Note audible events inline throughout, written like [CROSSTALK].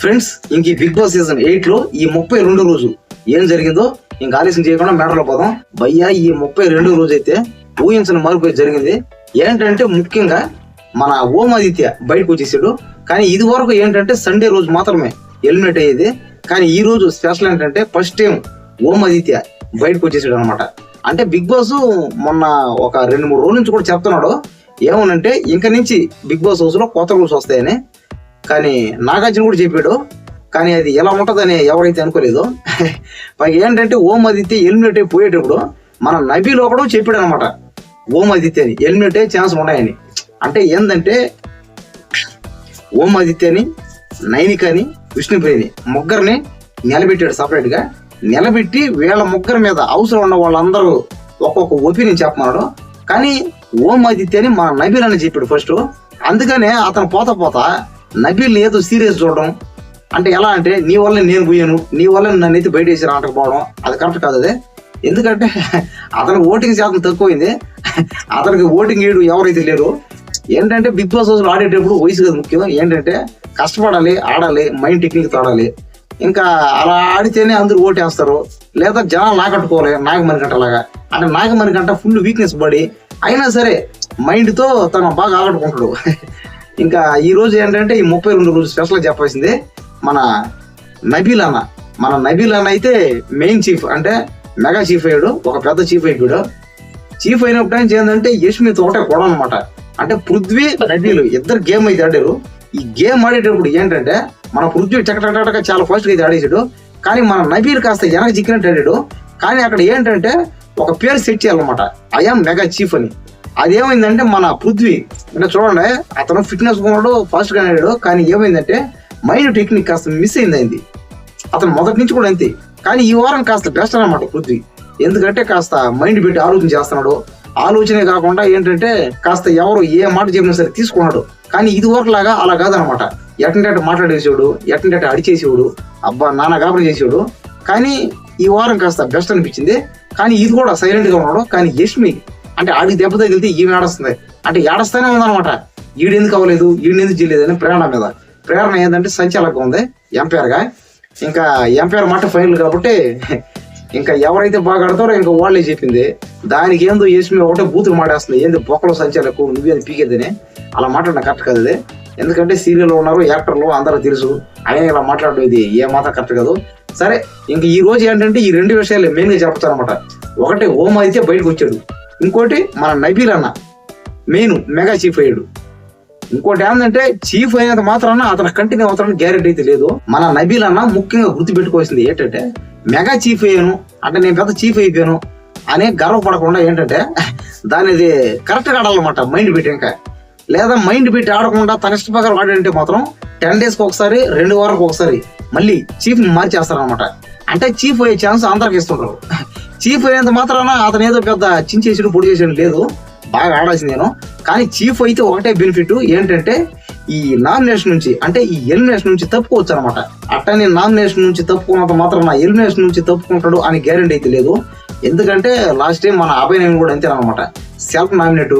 Friends ఇంక ఈ big boss season ఎయిట్లో ఈ ముప్పై రెండు రోజు ఏం జరిగిందో ఇంక ఆలస్యం చేయకుండా మ్యాటర్లో పోదాం. భయ్యా ఈ ముప్పై రెండు రోజు అయితే ఊహించని మార్పు జరిగింది. ఏంటంటే ముఖ్యంగా మన ఓం ఆదిత్య బయటకు వచ్చేసాడు. కానీ ఇది వరకు ఏంటంటే సండే రోజు మాత్రమే ఎలిమినేట్ అయ్యేది. కానీ ఈ రోజు స్పెషల్ ఏంటంటే ఫస్ట్ టైం ఓం ఆదిత్య బయటకు వచ్చేసాడు అనమాట అంటే బిగ్ బాస్ మొన్న ఒక రెండు మూడు రోజుల నుంచి కూడా చెప్తున్నాడు. ఏమనంటే ఇంక నుంచి బిగ్ బాస్ హౌస్లో కొత్త రూల్స్ వస్తాయని. కానీ నాగార్జున కూడా చెప్పాడు కానీ అది ఎలా ఉంటుందని ఎవరైతే అనుకోలేదు. పైగా [LAUGHS] ఏంటంటే ఓం ఆదిత్య ఎలిమినేట్ అయి పోయేటప్పుడు మన నబీ లోపడం చెప్పాడు అనమాట ఓం ఆదిత్యని ఎలిమినేట్ అయ్యే ఛాన్స్ ఉన్నాయని. అంటే ఏంటంటే ఓం ఆదిత్యని నైనికని విష్ణుప్రియని ముగ్గురిని నిలబెట్టాడు సపరేట్గా నిలబెట్టి వీళ్ళ ముగ్గురి మీద అవసరం ఉన్న వాళ్ళందరూ ఒక్కొక్క ఒపీనియన్ చెప్పమన్నాడు. కానీ ఓం ఆదిత్యని మన నబీలని చెప్పాడు ఫస్ట్ అందుకనే అతను పోత పోతా నబీల్ ఏదో సీరియస్ చూడడం. అంటే ఎలా అంటే నీ వల్ల నేను పోయాను నీ వల్ల నన్ను అయితే బయట వేసి రావడం అది కరెక్ట్ కాదు అదే. ఎందుకంటే అతనికి ఓటింగ్ శాతం తక్కువైంది. అతనికి ఓటింగ్ వేయడు ఎవరైతే లేరు ఏంటంటే బిగ్ బాస్ హౌస్లో ఆడేటప్పుడు వయసు కదా ముఖ్యం. ఏంటంటే కష్టపడాలి ఆడాలి మైండ్ టెక్నిక్ తోడాలి ఇంకా అలా ఆడితేనే అందరూ ఓటేస్తారు. లేదా జనాలు నాకట్టుకోవాలి నాగమణికంటలాగా అంటే నాగమణికంట ఫుల్ వీక్నెస్ పడి అయినా సరే మైండ్తో తను బాగా ఆగట్టుకుంటాడు ఇంకా ఈ రోజు ఏంటంటే ఈ ముప్పై రెండు రోజు స్పెషల్ చెప్పాల్సింది మన నబీల్ అన్న. మన నబీల్ అన్న అయితే మెయిన్ చీఫ్ అంటే మెగా చీఫ్ అయ్యాడు ఒక పెద్ద చీఫ్ అయిపోయాడు. చీఫ్ అయినప్పుడు ఆయన ఏంటంటే యశ్మి ఒకటే కూడా అనమాట అంటే పృథ్వీ నబీలు ఇద్దరు గేమ్ అయితే ఆడారు. ఈ గేమ్ ఆడేటప్పుడు ఏంటంటే మన పృథ్వీ టక చాలా ఫాస్ట్గా అయితే ఆడేసాడు. కానీ మన నబీల్ కాస్త వెనక చిక్కినట్టు ఆడాడు. కానీ అక్కడ ఏంటంటే ఒక పేరు సెట్ చేయాలన్నమాట. ఐఎమ్ మెగా చీఫ్ అని. అదేమైందంటే మన పృథ్వీ అంటే చూడండి అతను ఫిట్నెస్ ఉన్నాడు ఫాస్ట్గా కానీ ఏమైందంటే మైండ్ టెక్నిక్ కాస్త మిస్ అయింది అయింది అతను మొదటి నుంచి కూడా అంతే. కానీ ఈ వారం కాస్త బెస్ట్ అనమాట పృథ్వీ. ఎందుకంటే కాస్త మైండ్ పెట్టి ఆలోచన చేస్తున్నాడు. ఆలోచనే కాకుండా ఏంటంటే కాస్త ఎవరు ఏ మాట చెప్పినా సరే తీసుకున్నాడు. కానీ ఇది వరకు లాగా అలా కాదనమాట ఎట్టంటే మాట్లాడేసేవాడు ఎట్టంటే అడిచేసేవాడు అబ్బా నాన్న గాబరి చేసేవాడు. కానీ ఈ వారం కాస్త బెస్ట్ అనిపించింది. కానీ ఇది కూడా సైలెంట్గా ఉన్నాడు. కానీ యష్మి అంటే ఆడికి దెబ్బ తగిలితే ఈమె ఏడస్తుంది. అంటే ఏడస్తూనే ఉందన్నమాట. ఈడెందుకు అవ్వలేదు ఈడెందుకు చేయలేదు అని ప్రేరణ మీద. ప్రేరణ ఏంటంటే సంచాలకంగా ఉంది ఎంపైర్గా ఇంకా ఎంపైర్ మాట ఫైనల్ కాబట్టి ఇంకా ఎవరైతే బాగా ఆడతారో ఇంకా వాళ్ళే చెప్పింది. దానికి ఏందో యష్మి ఒకటే బూతులు మాడేస్తుంది. ఏంది బొక్కలో సంచాలకు నువ్వేది పీకేదని అలా మాట్లాడిన కరెక్ట్ కాదు ఇది. ఎందుకంటే సీరియల్ ఉన్నారు యాక్టర్లు అందరూ తెలుసు. ఆయన ఇలా మాట్లాడడం ఇది ఏ మాత్రం కరెక్ట్ కాదు. సరే ఇంక ఈ రోజు ఏంటంటే ఈ రెండు విషయాలు మెయిన్గా గా అనమాట ఒకటి ఓం అయితే బయటకు వచ్చాడు. ఇంకోటి మన నబీల్ అన్న. మెయిన్ మెగా చీఫ్ అయ్యాడు. ఇంకోటి ఏంటంటే చీఫ్ అయినంత మాత్రాన అతను కంటిన్యూ అవుతాడని గ్యారెంటీ అయితే లేదు. మన నబీల్ అన్న ముఖ్యంగా గుర్తు పెట్టుకోవాల్సింది ఏంటంటే మెగా చీఫ్ అయ్యాను అంటే నేను పెద్ద చీఫ్ అయిపోయాను అనే గర్వపడకుండా ఏంటంటే దాని అది కరెక్ట్గా ఆడాలన్నమాట మైండ్ పెట్టి ఇంకా. లేదా మైండ్ పెట్టి ఆడకుండా తన ఇష్ట ప్రకారం ఆడంటే మాత్రం టెన్ డేస్కి ఒకసారి రెండు వారాలకు ఒకసారి మళ్ళీ చీఫ్ని మార్చేస్తారనమాట అంటే చీఫ్ అయ్యే ఛాన్స్ అందరికి ఇస్తుంటారు. చీఫ్ అయినంత మాత్రాన అతను ఏదో పెద్ద చించేసాడు పొడి చేసాడు లేదు. బాగా ఆడాల్సింది నేను. కానీ చీఫ్ అయితే ఒకటే బెనిఫిట్ ఏంటంటే ఈ నామినేషన్ నుంచి అంటే ఈ ఎలిమినేషన్ నుంచి తప్పుకోవచ్చు అనమాట. అట్టని నామినేషన్ నుంచి తప్పుకున్నంత మాత్రం నా ఎలిమినేషన్ నుంచి తప్పుకుంటాడు అని గ్యారెంటీ అయితే లేదు. ఎందుకంటే లాస్ట్ టైం మన అభయ నేను కూడా అంతేనమాట సెల్ఫ్ నామినేట్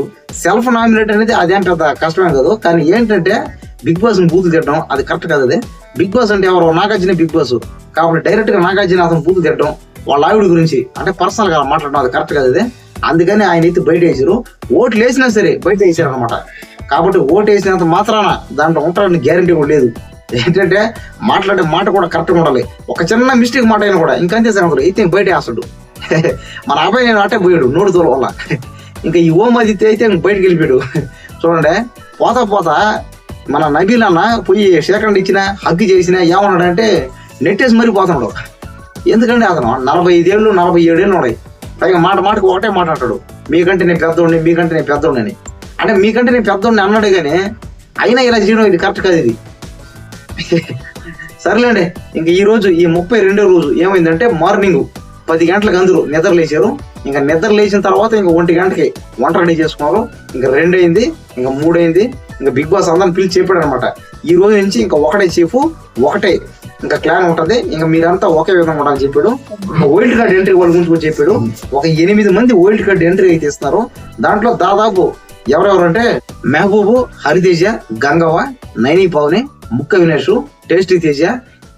సెల్ఫ్ నామినేట్ అనేది అదేం పెద్ద కష్టమే కాదు. కానీ ఏంటంటే బిగ్ బాస్ బూతులు తిట్టడం అది కరెక్ట్ కాదు అది. బిగ్ బాస్ అంటే ఎవరు నాగార్జున బిగ్ బాస్. కాబట్టి డైరెక్ట్గా నాగార్జున అతను బూతులు తిట్టడం వాళ్ళ ఆవిడ గురించి అంటే పర్సనల్గా మాట్లాడడం అది కరెక్ట్ కాదు అది అందుకని ఆయన అయితే బయట వేసారు. ఓట్లు వేసినా సరే బయట వేసారు అనమాట కాబట్టి ఓటు వేసినంత మాత్రాన దాంట్లో ఉంటారని గ్యారంటీ కూడా లేదు. ఏంటంటే మాట్లాడే మాట కూడా కరెక్ట్గా ఉండాలి. ఒక చిన్న మిస్టేక్ మాట అయినా కూడా ఇంకంతే సార్ అయితే బయట వేస్తాడు. [LAUGHS] మన అబ్బాయి నేను అట్టే పోయాడు నోటి తోల వల్ల. ఇంకా ఈ ఓం ఆదిత్య అయితే బయటకు వెళ్ళిపోయాడు. చూడండి పోతా పోతా మన నబీలన్న పోయి సేకండ్ ఇచ్చిన హగ్ చేసిన ఏమన్నాడంటే నెట్టేసి మరీ పోతున్నాడు. ఎందుకంటే అతను నలభై ఐదేళ్ళు నలభై ఏడేళ్ళు ఉన్నాయి పైగా మాట మాటకు ఒకటే మాట్లాడతాడు మీకంటే నేను పెద్దోడిని మీకంటే నేను పెద్దోడిని అంటే మీకంటే నేను పెద్దోడిని అన్నాడు కానీ అయినా ఇలా చేయడం ఇది కరెక్ట్ కాదు ఇది. సర్లేండి ఇంక ఈ రోజు ఈ ముప్పై రెండో రోజు ఏమైందంటే మార్నింగ్ పది గంటలకు అందరూ నిద్ర లేచారు. ఇంకా నిద్ర లేచిన తర్వాత ఇంకా ఒంటి గంటకి వంట రెడీ చేసుకున్నారు. ఇంకా రెండు అయింది ఇంకా మూడు అయింది. ఇంకా బిగ్ బాస్ అందరిని పిలిచి చెప్పాడు అనమాట ఈ రోజు నుంచి ఇంకా ఒకటే చీఫ్ ఒకటే ఇంకా క్లాన్ ఉంటది. ఇంకా మీరంతా ఒకే విధంగా ఉండాలని చెప్పాడు. వైల్డ్ కార్డ్ ఎంట్రీ వాళ్ళ గురించి కూడా చెప్పాడు. ఒక ఎనిమిది మంది వైల్డ్ కార్డ్ ఎంట్రీ అయితే ఇస్తున్నారు. దాంట్లో దాదాపు ఎవరెవరంటే మహబూబు హరితేజ గంగవ్వ నైని పవని ముక్క వినేష్ టేస్టీ తేజ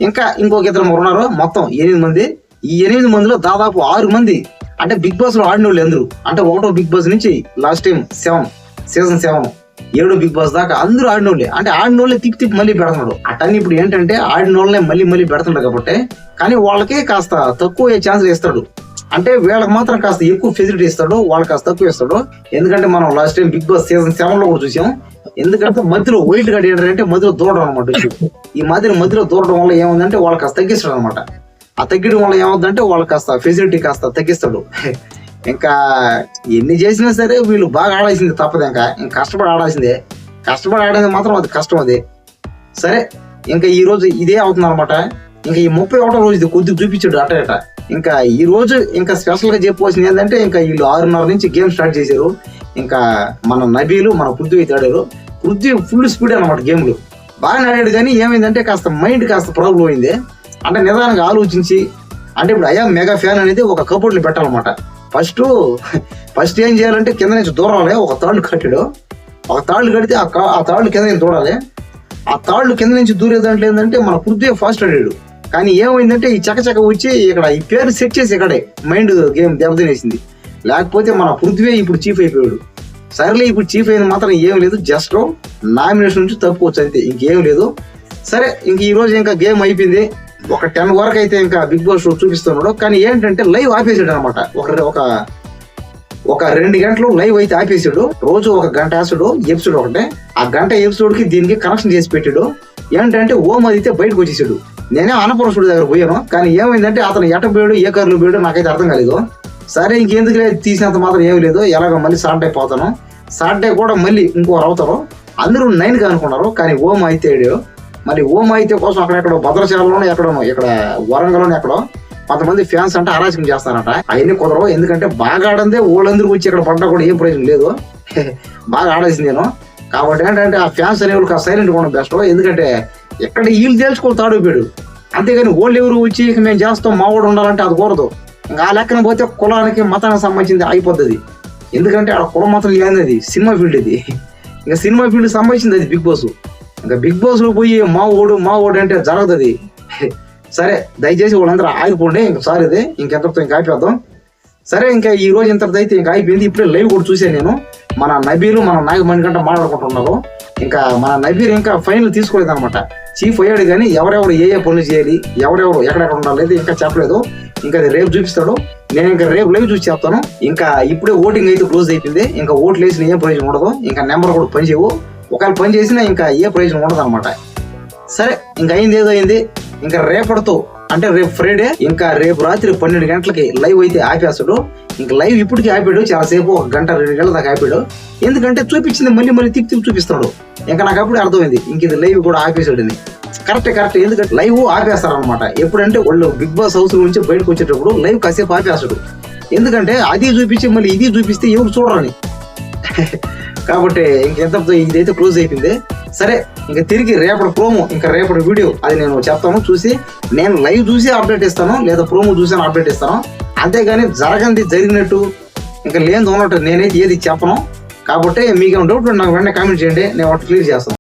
ఇంకా ఇంకొక ఇద్దరు ఉన్నారు. మొత్తం ఎనిమిది మంది. ఈ ఎనిమిది మందిలో దాదాపు ఆరు మంది అంటే బిగ్ బాస్లో ఆడిన వాళ్ళు అందరూ అంటే ఒకటో బిగ్ బాస్ నుంచి last time seven season seven. ఏడు బిగ్ బాస్ దాకా అందరూ ఆడినోళ్ళే. అంటే ఆడిన వాళ్ళే తిప్పి తిప్పి మళ్ళీ పెడుతున్నాడు. అటన్నీ ఇప్పుడు ఏంటంటే ఆడినోళ్ళనే మళ్ళీ మళ్ళీ పెడుతున్నాడు కాబట్టి కానీ వాళ్ళకే కాస్త తక్కువ ఛాన్సులు ఇస్తాడు. అంటే వీళ్ళకి మాత్రం కాస్త ఎక్కువ ఫెసిలిటీ ఇస్తాడు వాళ్ళకి కాస్త తక్కువ ఇస్తాడు. ఎందుకంటే మనం last time Bigg Boss season సెవెన్లో కూడా చూసాం. ఎందుకంటే మధ్యలో వైట్ కార్డ్ ఏంటంటే మధ్యలో దూరడం అనమాట ఈ మధ్యలో మధ్యలో దూరడం వల్ల ఏముందంటే వాళ్ళకి కాస్త తగ్గిస్తాడు అనమాట ఆ తగ్గడం వల్ల ఏమవుతుందంటే వాళ్ళకి కాస్త ఫెసిలిటీ కాస్త తగ్గిస్తాడు. ఇంకా ఎన్ని చేసినా సరే వీళ్ళు బాగా ఆడాల్సిందే తప్పదు ఇంకా. ఇంకా కష్టపడి ఆడాల్సిందే. కష్టపడి ఆడేది మాత్రం అది కష్టం అది. సరే ఇంకా ఈ రోజు ఇదే అవుతుంది అనమాట ఇంకా ఈ ముప్పై ఒకటో రోజు ఇది కొద్దిగా చూపించాడు అట అట ఇంకా ఈ రోజు ఇంకా స్పెషల్గా చెప్పవలసింది ఏంటంటే ఇంకా వీళ్ళు ఆరున్నర నుంచి గేమ్ స్టార్ట్ చేశారు. ఇంకా మన నబీలు మన పృథ్వీ అయితే ఆడారు. పృథ్వీ ఫుల్ స్పీడ్ అనమాట గేమ్లు. బాగా ఆడాడు కానీ ఏమైందంటే కాస్త మైండ్ కాస్త ప్రాబ్లం అయింది. అంటే నిదానంగా ఆలోచించి అంటే ఇప్పుడు అయ్యా మెగా ఫ్యాన్ అనేది ఒక కబోర్డ్లో పెట్టాలన్నమాట. ఫస్ట్ ఫస్ట్ ఏం చేయాలంటే కింద నుంచి దూరాలి ఒక తాళ్ళు కట్టాడు. ఒక తాళ్ళు కడితే ఆ ఆ తాళ్ళు కింద నుంచి దూడాలి ఆ తాళ్ళు కింద నుంచి దూరే దాంట్లో ఏంటంటే మన పృథ్వీ ఫాస్ట్ ఆడాడు కానీ ఏమైందంటే ఈ చకచక వచ్చి ఇక్కడ ఈ పేరు సెట్ చేసి ఇక్కడే మైండ్ గేమ్ దెబ్బతినేసింది లేకపోతే మన పృథ్వీ ఇప్పుడు చీఫ్ అయిపోయాడు. సరేలే ఇప్పుడు చీఫ్ అయింది మాత్రం ఏం లేదు. జస్ట్ నామినేషన్ నుంచి తప్పుకోవచ్చు అంతే. ఇంకేం లేదు. సరే ఇంక ఈ రోజు ఇంకా గేమ్ అయిపోయింది. ఒక టెన్ వరకు అయితే ఇంకా బిగ్ బాస్ చూపిస్తున్నాడు. కానీ ఏంటంటే లైవ్ ఆపేసాడు అనమాట ఒక ఒక ఒక రెండు గంటలు లైవ్ అయితే ఆపేసాడు రోజు ఒక గంట వేసాడు ఎపిసోడ్ ఒకటే. ఆ గంట ఎపిసోడ్కి దీనికి కనెక్షన్ చేసి పెట్టాడు. ఏంటంటే ఓం అయితే బయటకు వచ్చేసాడు. నేనే అనపరసుడు దగ్గర పోయాను. కానీ ఏమైందంటే అతను ఎట పోయాడు ఏ కారులో పోయాడు నాకైతే అర్థం కాలేదు. సరే ఇంకెందుకు లేదు తీసినంత మాత్రం ఏమీ లేదు. ఎలాగో మళ్ళీ సాటర్డే పోతాను. సాటర్డే కూడా మళ్ళీ ఇంకో అవుతారు. అందరూ నైన్గా అనుకున్నారు. కానీ ఓం అయితే మరి ఓం అయితే కోసం అక్కడెక్కడో భద్రాచలంలోనే ఎక్కడో ఇక్కడ వరంగల్లోనూ ఎక్కడో కొంతమంది ఫ్యాన్స్ అంటే అరాచకం చేస్తారట. అవన్నీ కుదరవు ఎందుకంటే బాగా ఆడందే వాళ్ళందరూ వచ్చి ఇక్కడ పడ్డా కూడా ఏం ప్రయోజనం లేదు. [LAUGHS] బాగా ఆడేసింది నేను. కాబట్టి ఏంటంటే ఆ ఫ్యాన్స్ అనేవాళ్ళు కాస్త సైలెంట్గా ఉండడం బెస్ట్ ఎందుకంటే ఎక్కడ వీళ్ళు తేల్చుకోవాలి తాడిపోయాడు అంతేగాని ఓళ్ళు ఎవరు వచ్చి ఇక మేము చేస్తాం మా వాడు ఉండాలంటే అది కూడదు ఇంకా ఆ లెక్కన పోతే కులానికి మతానికి సంబంధించింది అయిపోతుంది ఎందుకంటే ఆ కులం మాత్రం లేనిది అది సినిమా ఫీల్డ్ ఇది. [LAUGHS] ఇంకా సినిమా ఫీల్డ్ సంబంధించింది అది బిగ్ బాస్. ఇంకా బిగ్ బాస్లో పోయి మా ఓడు మా ఓడు అంటే జరగదు అది సరే దయచేసి వాళ్ళందరూ ఆగిపోండి. ఇంక ఇది ఇంకెంతతో ఇంకా ఆగిపోద్దాం సరే ఇంకా ఈ రోజు ఇంత అయితే ఇంకా అయిపోయింది ఇప్పుడే లైవ్ కూడా చూసాను నేను. మన నబీలు మన నాయకు కంటే మాట్లాడుకుంటున్నారు. ఇంకా మన నబీర్ ఇంకా ఫైనల్ తీసుకోలేదు అనమాట చీఫ్ అయ్యాడు కానీ ఎవరెవరు ఏ ఏ పనులు చేయాలి ఎవరెవరు ఎక్కడెక్కడ ఉండాలి ఇంకా చెప్పలేదు. ఇంకా అది రేపు చూపిస్తాడు. నేను ఇంకా రేపు లైవ్ చూసి చెప్తాను ఇంకా ఇప్పుడే ఓటింగ్ అయితే క్లోజ్ అయిపోయింది. ఇంకా ఓట్లు వేసిన ఏ ప్రయోజనం ఉండదు. ఇంకా నెంబర్ కూడా పని చేయవు ఒకవేళ పని చేసినా ఇంకా ఏ ప్రయోజనం ఉండదు అనమాట సరే ఇంకా అయింది ఏదో అయింది. ఇంకా రేపటితో అంటే రేపు ఫ్రైడే ఇంకా రేపు రాత్రి పన్నెండు గంటలకి లైవ్ అయితే ఆపేస్తాడు. ఇంకా లైవ్ ఇప్పటికి ఆపాడు చాలాసేపు ఒక గంట రెండు గంటల దాకా ఆపాడు. ఎందుకంటే చూపించింది మళ్ళీ మళ్ళీ తిప్పి తిప్పి చూపిస్తాడు ఇంకా నాకు అప్పుడు అర్థమైంది ఇంక ఇది లైవ్ కూడా ఆపేసాడు కరెక్ట్ కరెక్ట్ ఎందుకంటే లైవ్ ఆపేస్తారనమాట ఎప్పుడంటే వాళ్ళు బిగ్ బాస్ హౌస్ నుంచి బయటకు వచ్చేటప్పుడు లైవ్ కాసేపు ఆపేస్తాడు. ఎందుకంటే అది చూపించి మళ్ళీ ఇది చూపిస్తే ఎవరు చూడరని. కాబట్టి ఇంకెంతతో ఇదైతే క్లోజ్ అయిపోయింది. సరే ఇంకా తిరిగి రేపటి ప్రోమో ఇంకా రేపటి వీడియో అది నేను చెప్తాను చూసి నేను లైవ్ చూసి అప్డేట్ ఇస్తాను లేదా ప్రోమో చూసి అప్డేట్ ఇస్తాను. అంతేగాని జరగంది జరిగినట్టు ఇంకా లేని ఉన్నట్టు నేనైతే ఏది చెప్పను. కాబట్టి మీకు డౌట్ నాకు వెంటనే కామెంట్ చేయండి నేను వాటి క్లియర్ చేస్తాను.